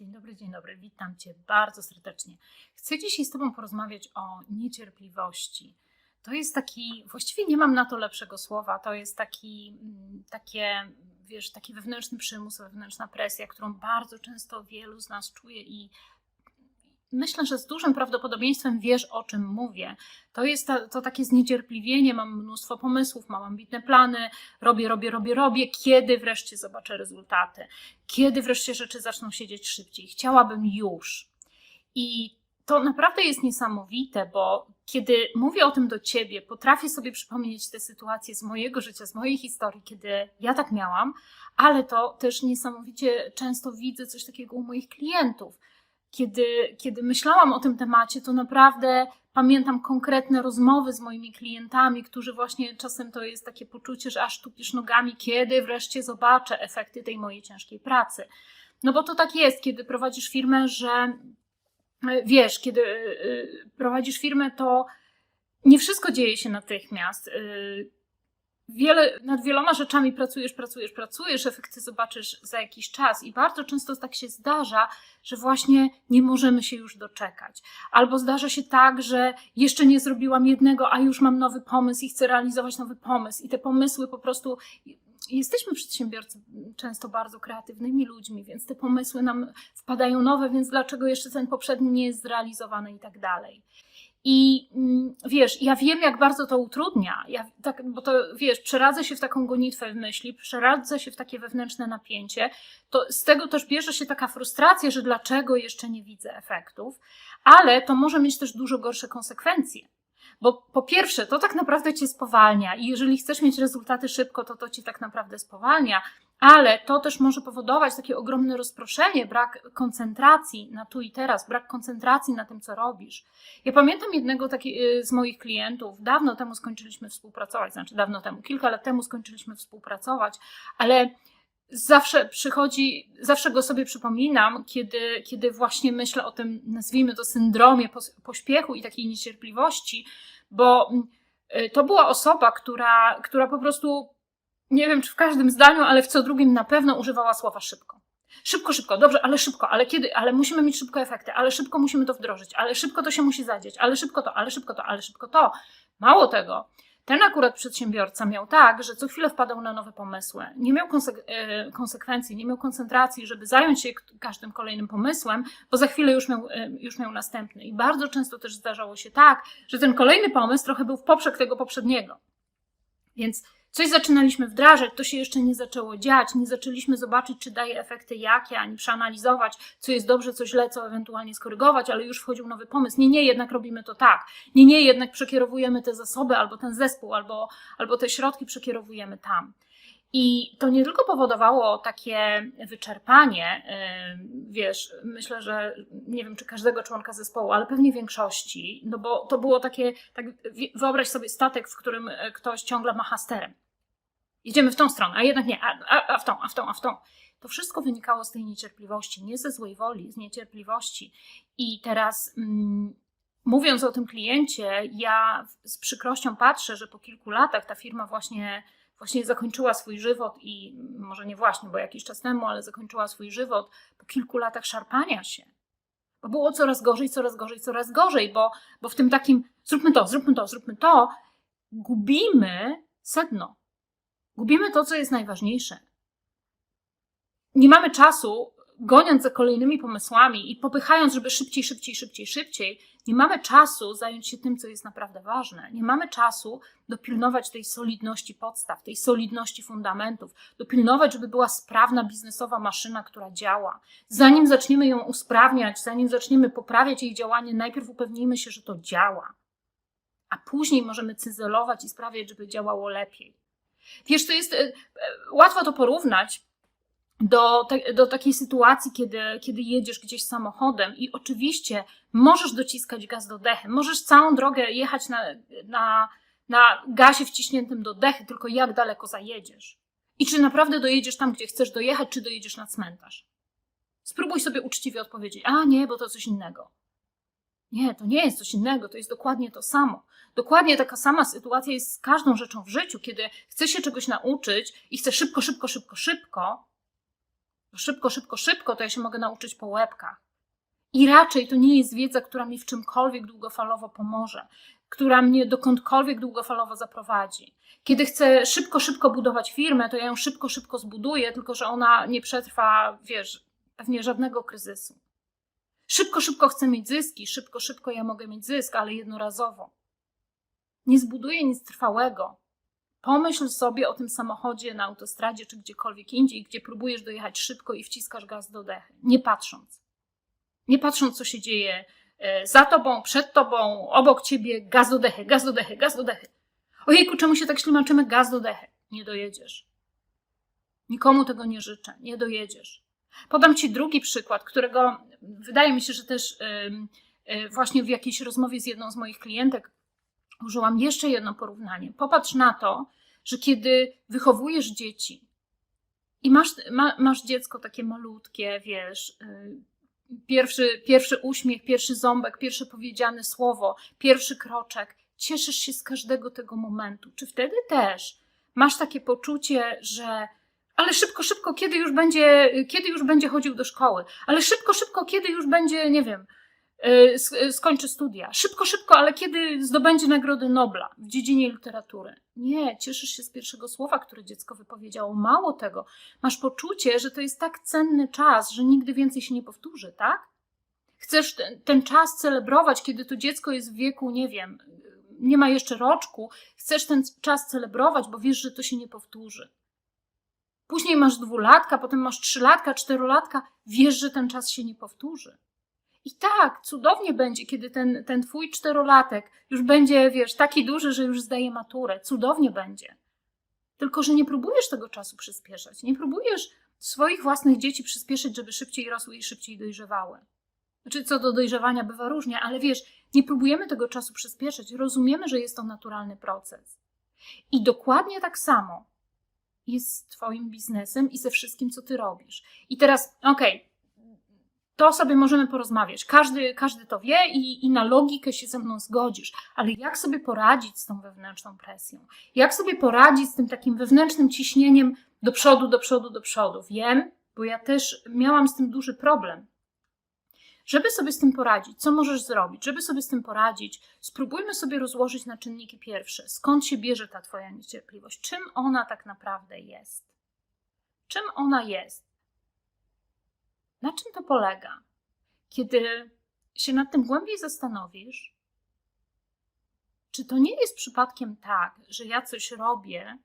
Dzień dobry, dzień dobry. Witam Cię bardzo serdecznie. Chcę dzisiaj z Tobą porozmawiać o niecierpliwości. To jest taki, właściwie nie mam na to lepszego słowa, to jest taki, mm, takie, wiesz, taki wewnętrzny przymus, wewnętrzna presja, którą bardzo często wielu z nas czuje i myślę, że z dużym prawdopodobieństwem wiesz, o czym mówię. To jest to takie zniecierpliwienie, mam mnóstwo pomysłów, mam ambitne plany, robię, robię, robię, robię, kiedy wreszcie zobaczę rezultaty, kiedy wreszcie rzeczy zaczną siedzieć szybciej. Chciałabym już. I to naprawdę jest niesamowite, bo kiedy mówię o tym do ciebie, potrafię sobie przypomnieć te sytuacje z mojego życia, z mojej historii, kiedy ja tak miałam, ale to też niesamowicie często widzę coś takiego u moich klientów kiedy, kiedy myślałam o tym temacie, to naprawdę pamiętam konkretne rozmowy z moimi klientami, którzy właśnie czasem to jest takie poczucie, że aż tupisz nogami, kiedy wreszcie zobaczę efekty tej mojej ciężkiej pracy. No bo to tak jest, kiedy prowadzisz firmę, że wiesz, kiedy y, y, prowadzisz firmę, to nie wszystko dzieje się natychmiast wiele, nad wieloma rzeczami pracujesz, pracujesz, pracujesz, efekty zobaczysz za jakiś czas. I bardzo często tak się zdarza, że właśnie nie możemy się już doczekać. Albo zdarza się tak, że jeszcze nie zrobiłam jednego, a już mam nowy pomysł i chcę realizować nowy pomysł. I te pomysły po prostu. Jesteśmy przedsiębiorcy często bardzo kreatywnymi ludźmi, więc te pomysły nam wpadają nowe, więc dlaczego jeszcze ten poprzedni nie jest zrealizowany i tak dalej. I mm, wiesz, ja wiem, jak bardzo to utrudnia, ja, tak, bo to wiesz, przeradzę się w taką gonitwę w myśli, przeradzę się w takie wewnętrzne napięcie, to z tego też bierze się taka frustracja, że dlaczego jeszcze nie widzę efektów, ale to może mieć też dużo gorsze konsekwencje. Bo po pierwsze, to tak naprawdę cię spowalnia i jeżeli chcesz mieć rezultaty szybko, to to cię tak naprawdę spowalnia, ale to też może powodować takie ogromne rozproszenie, brak koncentracji na tu i teraz, brak koncentracji na tym, co robisz. Ja pamiętam jednego taki, y, z moich klientów, dawno temu skończyliśmy współpracować, znaczy dawno temu, kilka lat temu skończyliśmy współpracować, ale zawsze przychodzi, zawsze go sobie przypominam, kiedy, kiedy właśnie myślę o tym, nazwijmy to syndromie pośpiechu i takiej niecierpliwości, bo y, to była osoba, która, która po prostu nie wiem czy w każdym zdaniu, ale w co drugim na pewno używała słowa szybko. Szybko, szybko, dobrze, ale szybko, ale kiedy, ale musimy mieć szybko efekty, ale szybko musimy to wdrożyć, ale szybko to się musi zadzieć, ale szybko to, ale szybko to, ale szybko to. Mało tego, ten akurat przedsiębiorca miał tak, że co chwilę wpadał na nowe pomysły. Nie miał e, konsekwencji, nie miał koncentracji, żeby zająć się każdym kolejnym pomysłem, bo za chwilę już miał, e, już miał następny. I bardzo często też zdarzało się tak, że ten kolejny pomysł trochę był w poprzek tego poprzedniego. Więc Coś zaczynaliśmy wdrażać, to się jeszcze nie zaczęło dziać, nie zaczęliśmy zobaczyć, czy daje efekty jakie, ani przeanalizować, co jest dobrze, co źle, co ewentualnie skorygować, ale już wchodził nowy pomysł. Nie, nie, jednak robimy to tak. Nie, nie, jednak przekierowujemy te zasoby, albo ten zespół, albo, albo te środki przekierowujemy tam. I to nie tylko powodowało takie wyczerpanie, wiesz, myślę, że nie wiem, czy każdego członka zespołu, ale pewnie większości, no bo to było takie, tak, wyobraź sobie statek, w którym e, ktoś ciągle ma hasterem. Idziemy w tą stronę, a jednak nie, a, a, a w tą, a w tą, a w tą. To wszystko wynikało z tej niecierpliwości, nie ze złej woli, z niecierpliwości. I teraz mm, mówiąc o tym kliencie, ja z przykrością patrzę, że po kilku latach ta firma właśnie właśnie zakończyła swój żywot i może nie właśnie, bo jakiś czas temu, ale zakończyła swój żywot po kilku latach szarpania się. Bo było coraz gorzej, coraz gorzej, coraz gorzej, bo, bo w tym takim zróbmy to, zróbmy to, zróbmy to, gubimy sedno. Gubimy to, co jest najważniejsze. Nie mamy czasu goniąc za kolejnymi pomysłami i popychając, żeby szybciej, szybciej, szybciej, szybciej, nie mamy czasu zająć się tym, co jest naprawdę ważne. Nie mamy czasu dopilnować tej solidności podstaw, tej solidności fundamentów, dopilnować, żeby była sprawna biznesowa maszyna, która działa. Zanim zaczniemy ją usprawniać, zanim zaczniemy poprawiać jej działanie, najpierw upewnijmy się, że to działa. A później możemy cyzelować i sprawiać, żeby działało lepiej. Wiesz, to jest e, e, łatwo to porównać, do, te, do takiej sytuacji, kiedy, kiedy jedziesz gdzieś samochodem i oczywiście możesz dociskać gaz do dechy, możesz całą drogę jechać na, na, na gazie wciśniętym do dechy, tylko jak daleko zajedziesz. I czy naprawdę dojedziesz tam, gdzie chcesz dojechać, czy dojedziesz na cmentarz. Spróbuj sobie uczciwie odpowiedzieć, a nie, bo to coś innego. Nie, to nie jest coś innego, to jest dokładnie to samo. Dokładnie taka sama sytuacja jest z każdą rzeczą w życiu, kiedy chcesz się czegoś nauczyć i chcesz szybko, szybko, szybko, szybko, Szybko, szybko, szybko, to ja się mogę nauczyć po łebkach. I raczej to nie jest wiedza, która mi w czymkolwiek długofalowo pomoże, która mnie dokądkolwiek długofalowo zaprowadzi. Kiedy chcę szybko, szybko budować firmę, to ja ją szybko, szybko zbuduję, tylko że ona nie przetrwa, wiesz, pewnie żadnego kryzysu. Szybko, szybko chcę mieć zyski, szybko, szybko ja mogę mieć zysk, ale jednorazowo. Nie zbuduję nic trwałego. Pomyśl sobie o tym samochodzie na autostradzie czy gdziekolwiek indziej, gdzie próbujesz dojechać szybko i wciskasz gaz do dechy, nie patrząc. Nie patrząc, co się dzieje e, za tobą, przed tobą, obok ciebie, gaz do dechy, gaz do dechy, gaz do dechy. Ojejku, czemu się tak ślimaczymy? Gaz do dechy. Nie dojedziesz. Nikomu tego nie życzę. Nie dojedziesz. Podam Ci drugi przykład, którego wydaje mi się, że też yy, właśnie w jakiejś rozmowie z jedną z moich klientek użyłam jeszcze jedno porównanie. Popatrz na to, że kiedy wychowujesz dzieci i masz, ma, masz dziecko takie malutkie, wiesz, yy, pierwszy, pierwszy uśmiech, pierwszy ząbek, pierwsze powiedziane słowo, pierwszy kroczek, cieszysz się z każdego tego momentu. Czy wtedy też masz takie poczucie, że ale szybko, szybko, kiedy już będzie, kiedy już będzie chodził do szkoły, ale szybko, szybko, kiedy już będzie, nie wiem, skończy studia. Szybko, szybko, ale kiedy zdobędzie Nagrodę Nobla w dziedzinie literatury. Nie, cieszysz się z pierwszego słowa, które dziecko wypowiedziało. Mało tego, masz poczucie, że to jest tak cenny czas, że nigdy więcej się nie powtórzy, tak? Chcesz ten, ten czas celebrować, kiedy to dziecko jest w wieku, nie wiem, nie ma jeszcze roczku, chcesz ten czas celebrować, bo wiesz, że to się nie powtórzy. Później masz dwulatka, potem masz trzylatka, czterolatka, wiesz, że ten czas się nie powtórzy. I tak, cudownie będzie, kiedy ten, ten twój czterolatek już będzie, wiesz, taki duży, że już zdaje maturę. Cudownie będzie. Tylko, że nie próbujesz tego czasu przyspieszać. Nie próbujesz swoich własnych dzieci przyspieszyć, żeby szybciej rosły i szybciej dojrzewały. Znaczy, co do dojrzewania bywa różnie, ale wiesz, nie próbujemy tego czasu przyspieszyć. Rozumiemy, że jest to naturalny proces. I dokładnie tak samo jest z Twoim biznesem i ze wszystkim, co Ty robisz. I teraz, okej, okay, to sobie możemy porozmawiać. Każdy, każdy to wie i, i na logikę się ze mną zgodzisz, ale jak sobie poradzić z tą wewnętrzną presją? Jak sobie poradzić z tym takim wewnętrznym ciśnieniem do przodu, do przodu, do przodu? Wiem, bo ja też miałam z tym duży problem. Żeby sobie z tym poradzić, co możesz zrobić? Żeby sobie z tym poradzić, spróbujmy sobie rozłożyć na czynniki pierwsze. Skąd się bierze ta Twoja niecierpliwość? Czym ona tak naprawdę jest? Czym ona jest? Na czym to polega? Kiedy się nad tym głębiej zastanowisz, czy to nie jest przypadkiem tak, że ja coś robię,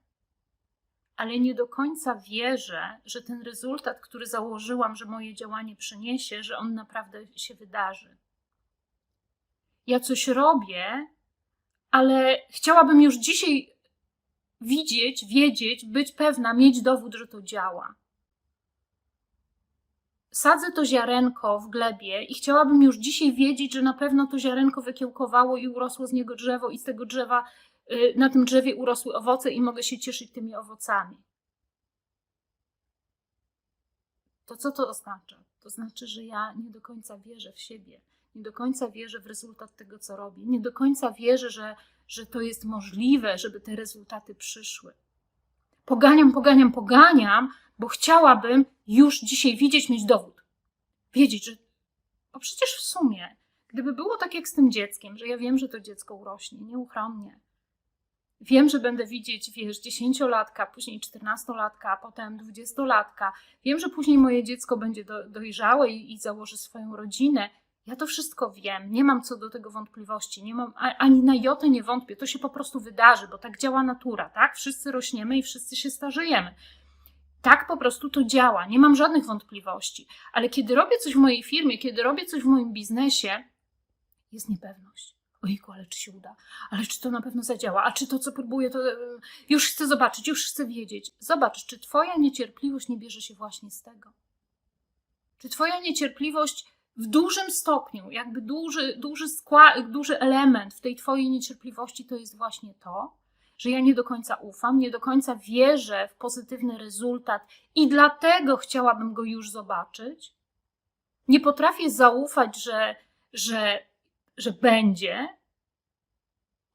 ale nie do końca wierzę, że ten rezultat, który założyłam, że moje działanie przyniesie, że on naprawdę się wydarzy. Ja coś robię, ale chciałabym już dzisiaj widzieć, wiedzieć, być pewna, mieć dowód, że to działa. Sadzę to ziarenko w glebie i chciałabym już dzisiaj wiedzieć, że na pewno to ziarenko wykiełkowało i urosło z niego drzewo, i z tego drzewa Y, na tym drzewie urosły owoce i mogę się cieszyć tymi owocami. To co to oznacza? To znaczy, że ja nie do końca wierzę w siebie, nie do końca wierzę w rezultat tego, co robię, nie do końca wierzę, że, że to jest możliwe, żeby te rezultaty przyszły. Poganiam, poganiam, poganiam, bo chciałabym już dzisiaj widzieć, mieć dowód. Wiedzieć, że. Bo przecież w sumie, gdyby było tak jak z tym dzieckiem, że ja wiem, że to dziecko urośnie nieuchronnie, Wiem, że będę widzieć, wiesz, dziesięciolatka, później czternastolatka, potem dwudziestolatka. Wiem, że później moje dziecko będzie do, dojrzałe i, i założy swoją rodzinę. Ja to wszystko wiem, nie mam co do tego wątpliwości, nie mam ani na jotę nie wątpię, to się po prostu wydarzy, bo tak działa natura, tak? Wszyscy rośniemy i wszyscy się starzejemy. Tak po prostu to działa, nie mam żadnych wątpliwości. Ale kiedy robię coś w mojej firmie, kiedy robię coś w moim biznesie, jest niepewność ojku, ale czy się uda, ale czy to na pewno zadziała, a czy to, co próbuję, to e, już chcę zobaczyć, już chcę wiedzieć. Zobacz, czy Twoja niecierpliwość nie bierze się właśnie z tego? Czy Twoja niecierpliwość w dużym stopniu, jakby duży, duży, skład, duży element w tej Twojej niecierpliwości to jest właśnie to, że ja nie do końca ufam, nie do końca wierzę w pozytywny rezultat i dlatego chciałabym go już zobaczyć. Nie potrafię zaufać, że, że że będzie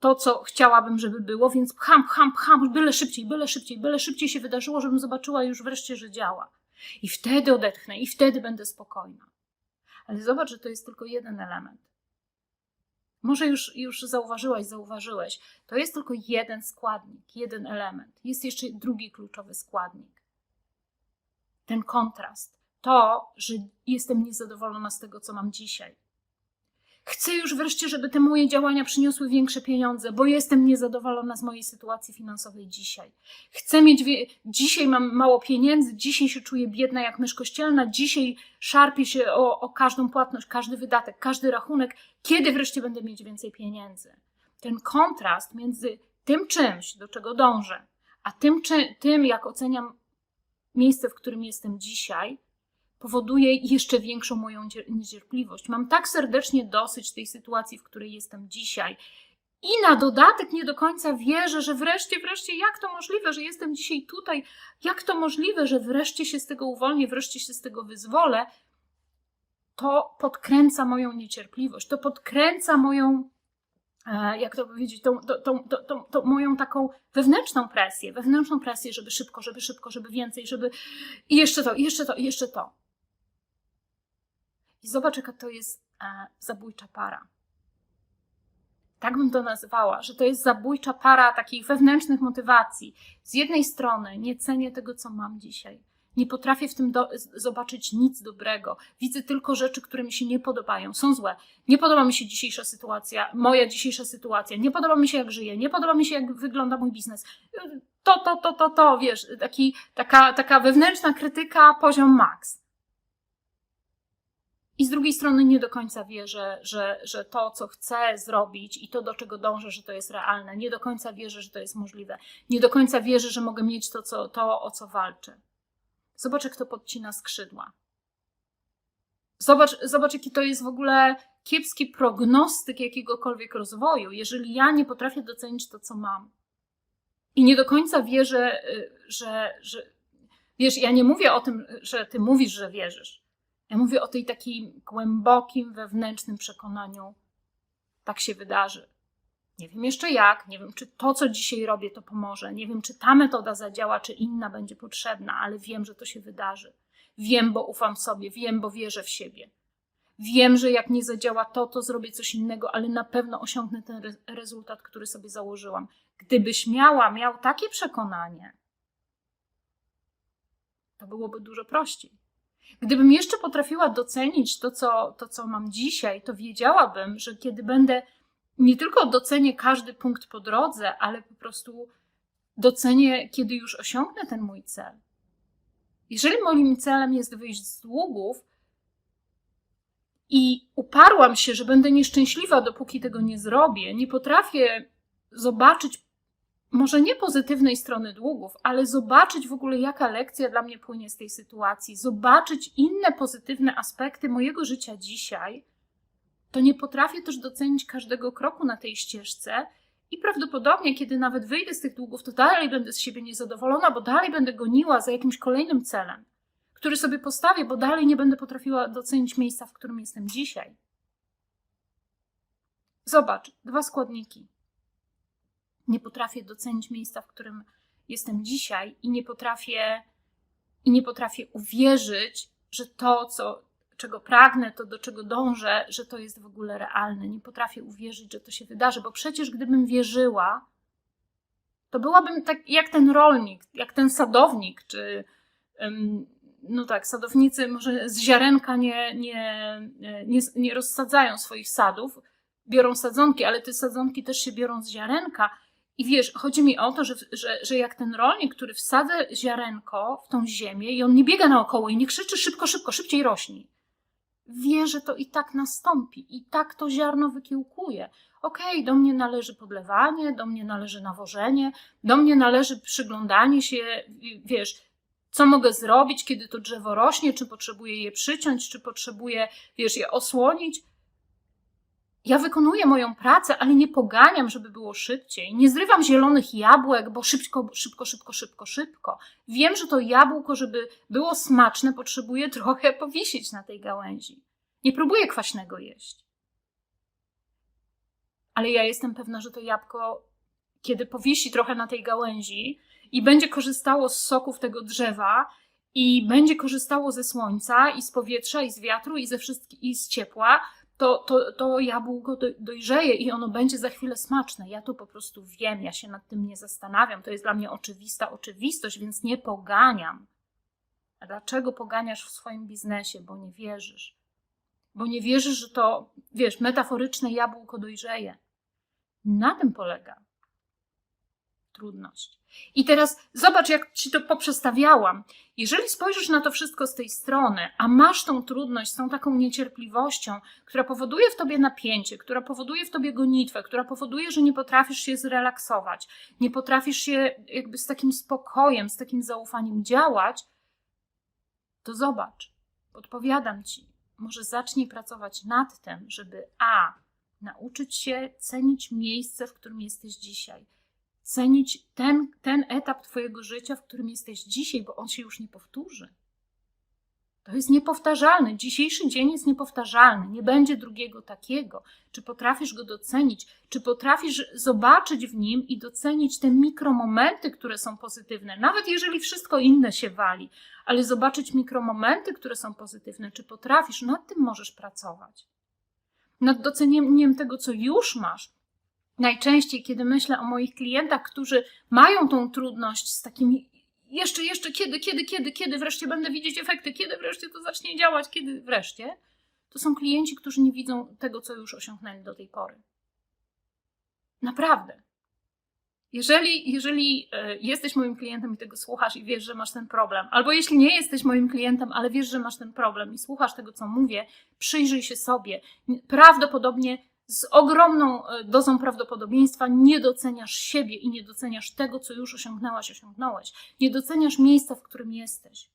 to, co chciałabym, żeby było, więc pcham, pcham, pcham, byle szybciej, byle szybciej, byle szybciej się wydarzyło, żebym zobaczyła już wreszcie, że działa. I wtedy odetchnę, i wtedy będę spokojna. Ale zobacz, że to jest tylko jeden element. Może już, już zauważyłaś, zauważyłeś, to jest tylko jeden składnik, jeden element. Jest jeszcze drugi kluczowy składnik. Ten kontrast. To, że jestem niezadowolona z tego, co mam dzisiaj. Chcę już wreszcie, żeby te moje działania przyniosły większe pieniądze, bo jestem niezadowolona z mojej sytuacji finansowej dzisiaj. Chcę mieć, wie... dzisiaj mam mało pieniędzy, dzisiaj się czuję biedna jak mysz kościelna, dzisiaj szarpię się o, o każdą płatność, każdy wydatek, każdy rachunek. Kiedy wreszcie będę mieć więcej pieniędzy? Ten kontrast między tym czymś, do czego dążę, a tym, czy, tym jak oceniam miejsce, w którym jestem dzisiaj, powoduje jeszcze większą moją niecierpliwość. Mam tak serdecznie dosyć tej sytuacji, w której jestem dzisiaj. I na dodatek nie do końca wierzę, że wreszcie, wreszcie, jak to możliwe, że jestem dzisiaj tutaj, jak to możliwe, że wreszcie się z tego uwolnię, wreszcie się z tego wyzwolę. To podkręca moją niecierpliwość, to podkręca moją, e, jak to powiedzieć, tą, tą, tą, tą, moją taką wewnętrzną presję, wewnętrzną presję, żeby szybko, żeby szybko, żeby więcej, żeby i jeszcze to, i jeszcze to, i jeszcze to. I zobacz, jaka to jest e, zabójcza para. Tak bym to nazywała, że to jest zabójcza para takich wewnętrznych motywacji. Z jednej strony nie cenię tego, co mam dzisiaj. Nie potrafię w tym do, zobaczyć nic dobrego. Widzę tylko rzeczy, które mi się nie podobają, są złe. Nie podoba mi się dzisiejsza sytuacja, moja dzisiejsza sytuacja. Nie podoba mi się, jak żyję. Nie podoba mi się, jak wygląda mój biznes. To, to, to, to, to, wiesz, taki, taka, taka wewnętrzna krytyka, poziom max. I z drugiej strony nie do końca wierzę, że, że to, co chcę zrobić i to, do czego dążę, że to jest realne. Nie do końca wierzę, że to jest możliwe. Nie do końca wierzę, że mogę mieć to, co, to o co walczę. Zobacz, jak to podcina skrzydła. Zobacz, zobacz, jaki to jest w ogóle kiepski prognostyk jakiegokolwiek rozwoju, jeżeli ja nie potrafię docenić to, co mam. I nie do końca wierzę, y, że, że wiesz, ja nie mówię o tym, że ty mówisz, że wierzysz. Ja mówię o tej takim głębokim, wewnętrznym przekonaniu, tak się wydarzy. Nie wiem jeszcze jak, nie wiem, czy to, co dzisiaj robię, to pomoże, nie wiem, czy ta metoda zadziała, czy inna będzie potrzebna, ale wiem, że to się wydarzy. Wiem, bo ufam sobie, wiem, bo wierzę w siebie. Wiem, że jak nie zadziała to, to zrobię coś innego, ale na pewno osiągnę ten re rezultat, który sobie założyłam. Gdybyś miała, miał takie przekonanie, to byłoby dużo prościej. Gdybym jeszcze potrafiła docenić to co, to, co mam dzisiaj, to wiedziałabym, że kiedy będę nie tylko docenię każdy punkt po drodze, ale po prostu docenię, kiedy już osiągnę ten mój cel. Jeżeli moim celem jest wyjść z długów i uparłam się, że będę nieszczęśliwa, dopóki tego nie zrobię, nie potrafię zobaczyć może nie pozytywnej strony długów, ale zobaczyć w ogóle, jaka lekcja dla mnie płynie z tej sytuacji, zobaczyć inne pozytywne aspekty mojego życia dzisiaj, to nie potrafię też docenić każdego kroku na tej ścieżce. I prawdopodobnie, kiedy nawet wyjdę z tych długów, to dalej będę z siebie niezadowolona, bo dalej będę goniła za jakimś kolejnym celem, który sobie postawię, bo dalej nie będę potrafiła docenić miejsca, w którym jestem dzisiaj. Zobacz, dwa składniki nie potrafię docenić miejsca, w którym jestem dzisiaj i nie potrafię i nie potrafię uwierzyć, że to, co, czego pragnę, to do czego dążę, że to jest w ogóle realne. Nie potrafię uwierzyć, że to się wydarzy, bo przecież gdybym wierzyła, to byłabym tak jak ten rolnik, jak ten sadownik, czy no tak, sadownicy może z ziarenka nie, nie, nie, nie rozsadzają swoich sadów, biorą sadzonki, ale te sadzonki też się biorą z ziarenka i wiesz, chodzi mi o to, że, że, że jak ten rolnik, który wsadza ziarenko w tą ziemię i on nie biega naokoło i nie krzyczy szybko, szybko, szybciej rośnij. Wie, że to i tak nastąpi, i tak to ziarno wykiełkuje. Okej, okay, do mnie należy podlewanie, do mnie należy nawożenie, do mnie należy przyglądanie się, wiesz, co mogę zrobić, kiedy to drzewo rośnie, czy potrzebuję je przyciąć, czy potrzebuję, wiesz, je osłonić. Ja wykonuję moją pracę, ale nie poganiam, żeby było szybciej. Nie zrywam zielonych jabłek, bo szybko, szybko, szybko, szybko, szybko. Wiem, że to jabłko, żeby było smaczne, potrzebuje trochę powisieć na tej gałęzi. Nie próbuję kwaśnego jeść. Ale ja jestem pewna, że to jabłko, kiedy powisi trochę na tej gałęzi i będzie korzystało z soków tego drzewa i będzie korzystało ze słońca i z powietrza i z wiatru i ze wszystkich i z ciepła, to, to, to jabłko do- dojrzeje i ono będzie za chwilę smaczne. Ja to po prostu wiem, ja się nad tym nie zastanawiam. To jest dla mnie oczywista oczywistość, więc nie poganiam. Dlaczego poganiasz w swoim biznesie? Bo nie wierzysz. Bo nie wierzysz, że to, wiesz, metaforyczne jabłko dojrzeje. Na tym polega trudność. I teraz zobacz, jak ci to poprzestawiałam. Jeżeli spojrzysz na to wszystko z tej strony, a masz tą trudność z tą taką niecierpliwością, która powoduje w tobie napięcie, która powoduje w tobie gonitwę, która powoduje, że nie potrafisz się zrelaksować, nie potrafisz się jakby z takim spokojem, z takim zaufaniem działać, to zobacz, podpowiadam ci, może zacznij pracować nad tym, żeby A. Nauczyć się cenić miejsce, w którym jesteś dzisiaj. Cenić ten, ten etap Twojego życia, w którym jesteś dzisiaj, bo on się już nie powtórzy. To jest niepowtarzalne. Dzisiejszy dzień jest niepowtarzalny. Nie będzie drugiego takiego. Czy potrafisz go docenić? Czy potrafisz zobaczyć w nim i docenić te mikromomenty, które są pozytywne? Nawet jeżeli wszystko inne się wali, ale zobaczyć mikromomenty, które są pozytywne. Czy potrafisz? Nad tym możesz pracować. Nad docenieniem tego, co już masz. Najczęściej, kiedy myślę o moich klientach, którzy mają tą trudność z takimi jeszcze, jeszcze, kiedy, kiedy, kiedy, kiedy wreszcie będę widzieć efekty, kiedy wreszcie to zacznie działać, kiedy wreszcie, to są klienci, którzy nie widzą tego, co już osiągnęli do tej pory. Naprawdę. Jeżeli, jeżeli e, jesteś moim klientem i tego słuchasz i wiesz, że masz ten problem, albo jeśli nie jesteś moim klientem, ale wiesz, że masz ten problem i słuchasz tego, co mówię, przyjrzyj się sobie. Prawdopodobnie z ogromną e, dozą prawdopodobieństwa nie doceniasz siebie i nie doceniasz tego, co już osiągnęłaś, osiągnąłeś. Nie doceniasz miejsca, w którym jesteś.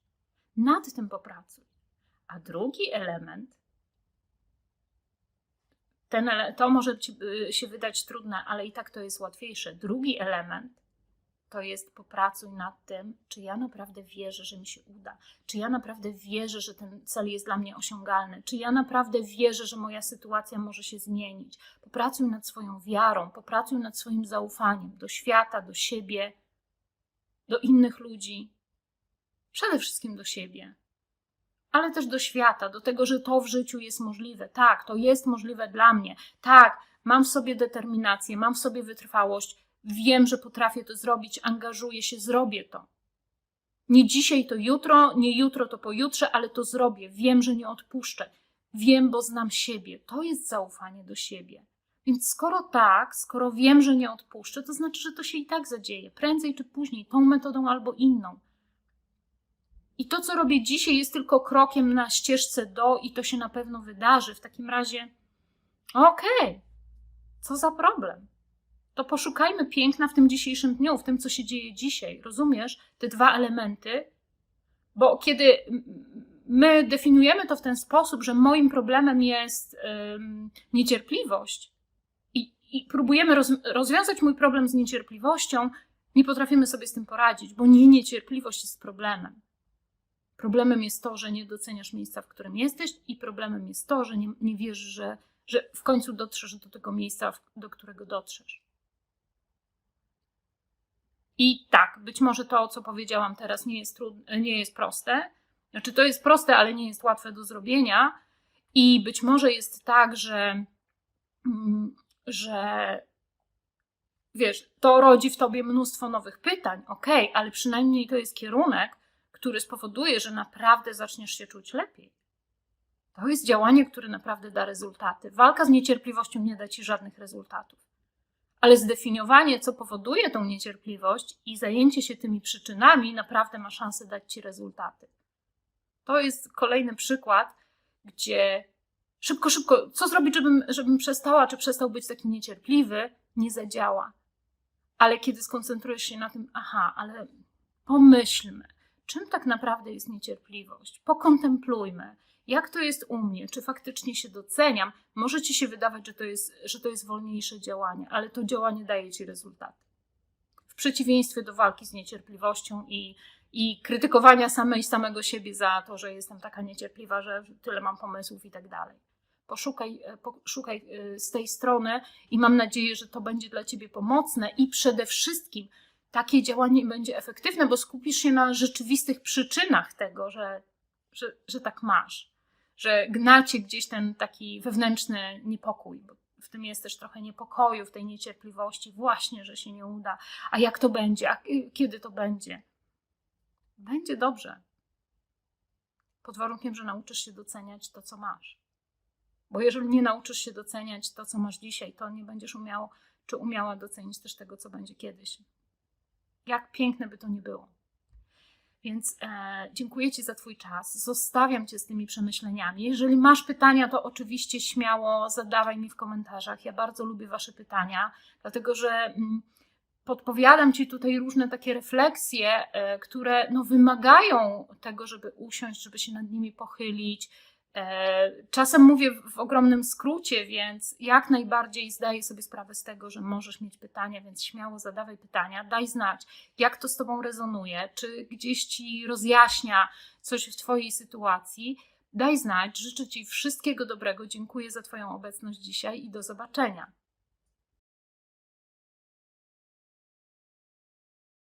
Nad tym popracuj. A drugi element, ten, to może ci y, się wydać trudne, ale i tak to jest łatwiejsze. Drugi element to jest popracuj nad tym, czy ja naprawdę wierzę, że mi się uda, czy ja naprawdę wierzę, że ten cel jest dla mnie osiągalny, czy ja naprawdę wierzę, że moja sytuacja może się zmienić. Popracuj nad swoją wiarą, popracuj nad swoim zaufaniem do świata, do siebie, do innych ludzi, przede wszystkim do siebie, ale też do świata, do tego, że to w życiu jest możliwe. Tak, to jest możliwe dla mnie. Tak, mam w sobie determinację, mam w sobie wytrwałość Wiem, że potrafię to zrobić, angażuję się, zrobię to. Nie dzisiaj, to jutro, nie jutro, to pojutrze, ale to zrobię. Wiem, że nie odpuszczę. Wiem, bo znam siebie. To jest zaufanie do siebie. Więc skoro tak, skoro wiem, że nie odpuszczę, to znaczy, że to się i tak zadzieje, prędzej czy później, tą metodą albo inną. I to, co robię dzisiaj, jest tylko krokiem na ścieżce do, i to się na pewno wydarzy. W takim razie, okej, okay, co za problem? To poszukajmy piękna w tym dzisiejszym dniu, w tym, co się dzieje dzisiaj. Rozumiesz te dwa elementy? Bo kiedy my definiujemy to w ten sposób, że moim problemem jest um, niecierpliwość i, i próbujemy roz, rozwiązać mój problem z niecierpliwością, nie potrafimy sobie z tym poradzić, bo nie niecierpliwość jest problemem. Problemem jest to, że nie doceniasz miejsca, w którym jesteś, i problemem jest to, że nie, nie wierzysz, że, że w końcu dotrzesz do tego miejsca, do którego dotrzesz. I tak, być może to, co powiedziałam teraz, nie jest, trudne, nie jest proste. Znaczy, to jest proste, ale nie jest łatwe do zrobienia. I być może jest tak, że, mm, że wiesz, to rodzi w tobie mnóstwo nowych pytań, ok, ale przynajmniej to jest kierunek, który spowoduje, że naprawdę zaczniesz się czuć lepiej. To jest działanie, które naprawdę da rezultaty. Walka z niecierpliwością nie da ci żadnych rezultatów ale zdefiniowanie, co powoduje tą niecierpliwość i zajęcie się tymi przyczynami naprawdę ma szansę dać ci rezultaty. To jest kolejny przykład, gdzie szybko, szybko, co zrobić, żebym, żebym przestała, czy przestał być taki niecierpliwy, nie zadziała. Ale kiedy skoncentrujesz się na tym, aha, ale pomyślmy, czym tak naprawdę jest niecierpliwość, pokontemplujmy, jak to jest u mnie, czy faktycznie się doceniam. Może ci się wydawać, że to jest, że to jest wolniejsze działanie, ale to działanie daje ci rezultaty. W przeciwieństwie do walki z niecierpliwością i, i krytykowania samej samego siebie za to, że jestem taka niecierpliwa, że tyle mam pomysłów i tak dalej. Poszukaj, e, poszukaj e, z tej strony i mam nadzieję, że to będzie dla ciebie pomocne i przede wszystkim takie działanie będzie efektywne, bo skupisz się na rzeczywistych przyczynach tego, że, że, że tak masz, że gnacie gdzieś ten taki wewnętrzny niepokój, bo w tym jest też trochę niepokoju, w tej niecierpliwości, właśnie, że się nie uda. A jak to będzie? A kiedy to będzie? Będzie dobrze. Pod warunkiem, że nauczysz się doceniać to, co masz. Bo jeżeli nie nauczysz się doceniać to, co masz dzisiaj, to nie będziesz umiał czy umiała docenić też tego, co będzie kiedyś. Jak piękne by to nie było. Więc e, dziękuję Ci za Twój czas. Zostawiam Cię z tymi przemyśleniami. Jeżeli masz pytania, to oczywiście śmiało zadawaj mi w komentarzach. Ja bardzo lubię Wasze pytania, dlatego że mm, podpowiadam Ci tutaj różne takie refleksje, e, które no, wymagają tego, żeby usiąść, żeby się nad nimi pochylić. E, czasem mówię w, ogromnym skrócie, więc jak najbardziej zdaję sobie sprawę z tego, że możesz mieć pytania, więc śmiało zadawaj pytania, daj znać, jak to z Tobą rezonuje, czy gdzieś Ci rozjaśnia coś w Twojej sytuacji. Daj znać, życzę Ci wszystkiego dobrego, dziękuję za Twoją obecność dzisiaj i do zobaczenia.